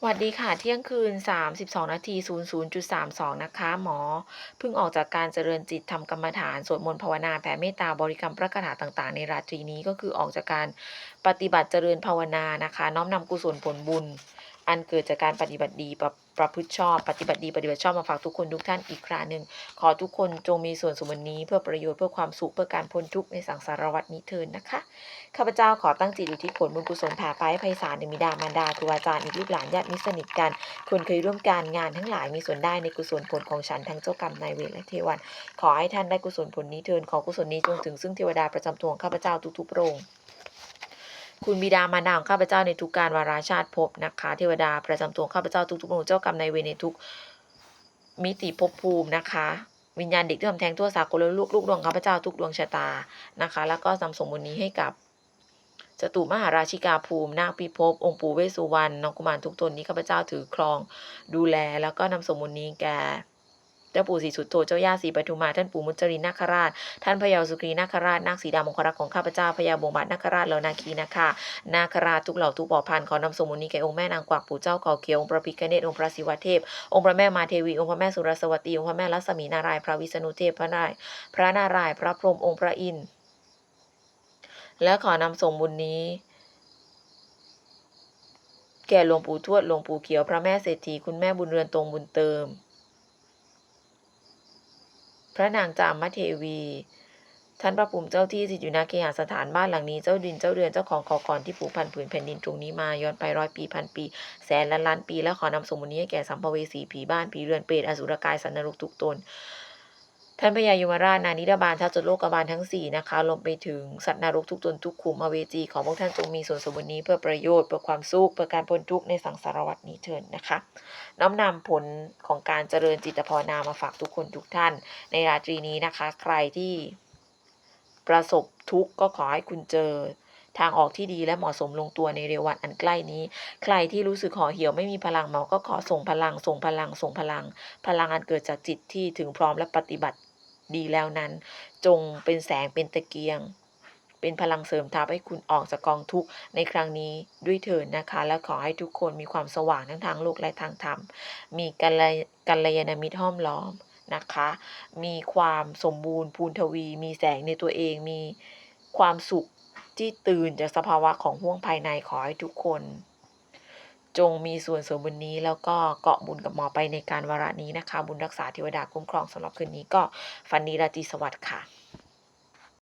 สวัสดีค่ะ เที่ยงคืน 32 นาที 00.32 นะคะ หมอ เพิ่งออกจากการเจริญจิตทำกรรมฐาน สวดมนต์ภาวนาแผ่เมตตาบริกรรมพระคาถาต่างๆ ในราตรีนี้ก็คือออกจากการปฏิบัติเจริญภาวนานะคะ น้อมนำกุศลผลบุญ อันเกิดจากการปฏิบัติดีประประพฤติชอบ ปฏิบัติดีปฏิบัติชอบมาฝากทุกคนทุกท่านอีกคราหนึ่งขอทุกคนจงมีส่วนสมนนี้เพื่อประโยชน์เพื่อความสุขเพื่อการพ้นทุกข์ในสังสารวัฏนี้เทินนะคะข้าพเจ้าขอตั้งจิตอุทิศผลบุญกุศลแผ่ไปให้ไพศาลในมิดามารดาครูอาจารย์อีกลูกหลานญาติมิสนิทกันคนเคยร่วมการงานทั้งหลายมีส่วนได้ในกุศลผลของฉันทั้งเจ้ากรรมนายเวรและเทวัน ขอให้ท่านได้กุศลผลนี้เทินขอกุศลนี้จงถึงซึ่งเทวดาประจำตัวของข้าพเจ้าทุกๆพระองค์ คุณบิดามารดาของข้าพเจ้าในทุกการวาราชาติภพนะคะ เทวดาประจำตัวข้าพเจ้าทุกๆพระองค์เจ้ากรรมนายเวรในทุกมิติภพภูมินะคะ วิญญาณเด็กที่ทำแท้งทั่วสากลและลูกลูกดวงข้าพเจ้าทุกดวงชะตานะคะ แล้วก็นำสมบุญนี้ให้กับจตุมหาราชิกาภูมิ นาคพิภพองค์ปู่เวสุวรรณน้องกุมารทุกตนนี้ข้าพเจ้าถือครองดูแลแล้วก็นำสมมุนนี้แก่ จ้าปู่ศรีสุดโธเจ้าย่าศรีปทุมาท่านปู่มุจรินนาคราช ท่านพญาสุกรีนาคราชนาคสีดามงคลรักของข้าพเจ้าพญาบงบาทนาคราชแล้วนาคีนาคานาคราชทุกเหล่าทุกบ่อพันขอนำสมุนนี้แก่องค์แม่นางกวักปู่เจ้าก่อเกียวองค์พระพิฆเนศองค์พระศิวเทพ องค์พระแม่มาเทวีองค์พระแม่สุรสวัสดีองค์พระแม่ลักษมีนารายพระวิษณุเทพพระนายพระนารายพระพรหมองค์พระอินทร์และขอนำส่งบุญนี้แก่หลวงปู่ทวดหลวงปู่เขียวพระแม่เศรษฐีคุณแม่บุญเรือนตรงบุญเติม พระนางจามเทวี ท่านพระภูมิเจ้าที่สิทธิอยู่ณเคหสถานบ้านหลังนี้เจ้าดินเจ้าเรือนเจ้าของขอก่อนที่ผูกพันผืนแผ่นดินตรงนี้มาย้อนไปร้อยปีพันปี แสนล้านล้านปี และขอนำสมมุตินี้ให้แก่สัมภเวสีผีบ้านผีเรือนเปรตอสุรกายสันนรกทุกตน ท่านพญายมราชนานิดาบาลท้าจดโลกบาลทั้งสี่นะคะรวมไปถึงสัตว์นรกทุกตนทุกขุมอเวจีของพวกท่านจงมีส่วนสมบูรณ์นี้เพื่อประโยชน์เพื่อความสุขเพื่อการพ้นทุกข์ในสังสารวัฏนี้เถิดนะคะ น้อมนำผลของการเจริญจิตภาวนามาฝากทุกคนทุกท่าน ในราตรีนี้นะคะ ใครที่ประสบทุกข์ก็ขอให้คุณเจอทางออกที่ดีและเหมาะสมลงตัวในเร็ววันอันใกล้นี้ ใครที่รู้สึกห่อเหี่ยวไม่มีพลังหมอก็ขอส่งพลัง ส่งพลัง ส่งพลัง พลังอันเกิดจากจิตที่ถึงพร้อมและปฏิบัติ ดีแล้วนั้น จงเป็นแสงเป็นตะเกียง เป็นพลังเสริมทัพให้คุณออกจากกองทุกข์ในครั้งนี้ด้วยเถิดนะคะ และขอให้ทุกคนมีความสว่างทั้งทางโลกและทางธรรม มีกัลยกัลยาณมิตรห้อมล้อมนะคะ มีความสมบูรณ์พูนทวี มีแสงในตัวเอง มีความสุขที่ตื่นจากสภาวะของห่วงภายในขอให้ทุกคน จงมีส่วนเสริมบุญนี้ แล้วก็เกาะบุญกับหมอไปในการวาระนี้นะคะ บุญรักษาเทวดาคุ้มครองสำหรับคืนนี้ก็ฝันดีราตรีสวัสดิ์ค่ะ